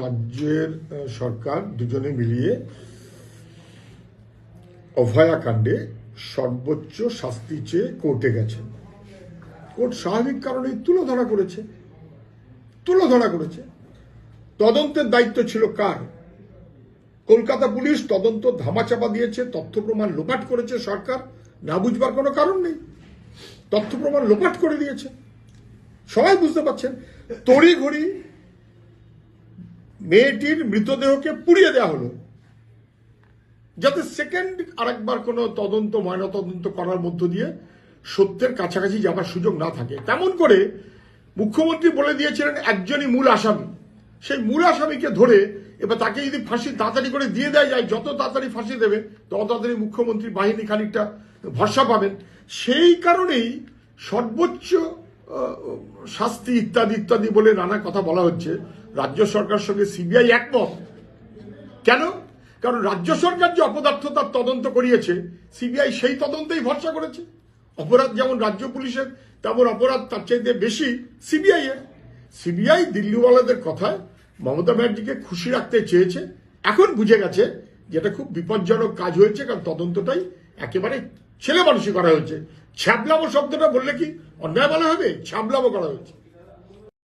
রাজ্যের সরকার দুজনে মিলিয়ে অভয়াকাণ্ডে সর্বোচ্চ শাস্তি চেয়ে কোর্টে গেছেন। কোর্ট স্বাভাবিক কারণে তুলোধরা করেছে। তুলোধরা করেছে। তদন্তের দায়িত্ব ছিল কার? কলকাতা পুলিশ তদন্ত ধামাচাপা দিয়েছে, তথ্য প্রমাণ লোপাট করেছে সরকার, না বুঝবার কোনো কারণ নেই। তথ্য প্রমাণ লোপাট করে দিয়েছে। সবাই বুঝতে পারছেন, তড়িঘড়ি মেয়েটির মৃতদেহকে পুড়িয়ে দেওয়া হলো। যাতে সেকেন্ড আরেকবার কোনো তদন্ত ময়না তদন্ত করার মধ্য দিয়ে সত্যের কাছাকাছি যাবার সুযোগ না থাকে। তেমন করে মুখ্যমন্ত্রী বলে দিয়েছিলেন, একজনই মূল আসামি। সেই মূল আসামিকে ধরে এবার তাকে যদি ফাঁসি তাড়াতাড়ি করে দিয়ে দেওয়া যায়, যত তাড়াতাড়ি ফাঁসি দেবে, তত তাড়াতাড়ি মুখ্যমন্ত্রী বাহিনী খানিকটা ভরসা পাবেন। সেই কারণেই সর্বোচ্চ শাস্তি ইত্যাদি ইত্যাদি বলে নানা কথা বলা হচ্ছে। রাজ্য সরকার সঙ্গে সিবিআই একমত। কেন? কারণ রাজ্য সরকার যে অপদার্থতার তদন্ত করিয়েছে, সিবিআই সেই তদন্তেই ভরসা করেছে। অপরাধ যেমন রাজ্য পুলিশের, তেমন অপরাধ তার চাইতে বেশি সিবিআই এর। সিবিআই দিল্লিওয়ালাদের কথায় মমতা ব্যানার্জিকে খুশি রাখতে চেয়েছে। এখন বুঝে গেছে যেটা খুব বিপজ্জনক কাজ হয়েছে, কারণ তদন্তটাই একেবারে ছেলে মানুষই করা হয়েছে। ছ্যাবলামো শব্দটা বললে কি অন্যায় বলা হবে? ছ্যাবলামো করা হয়েছে।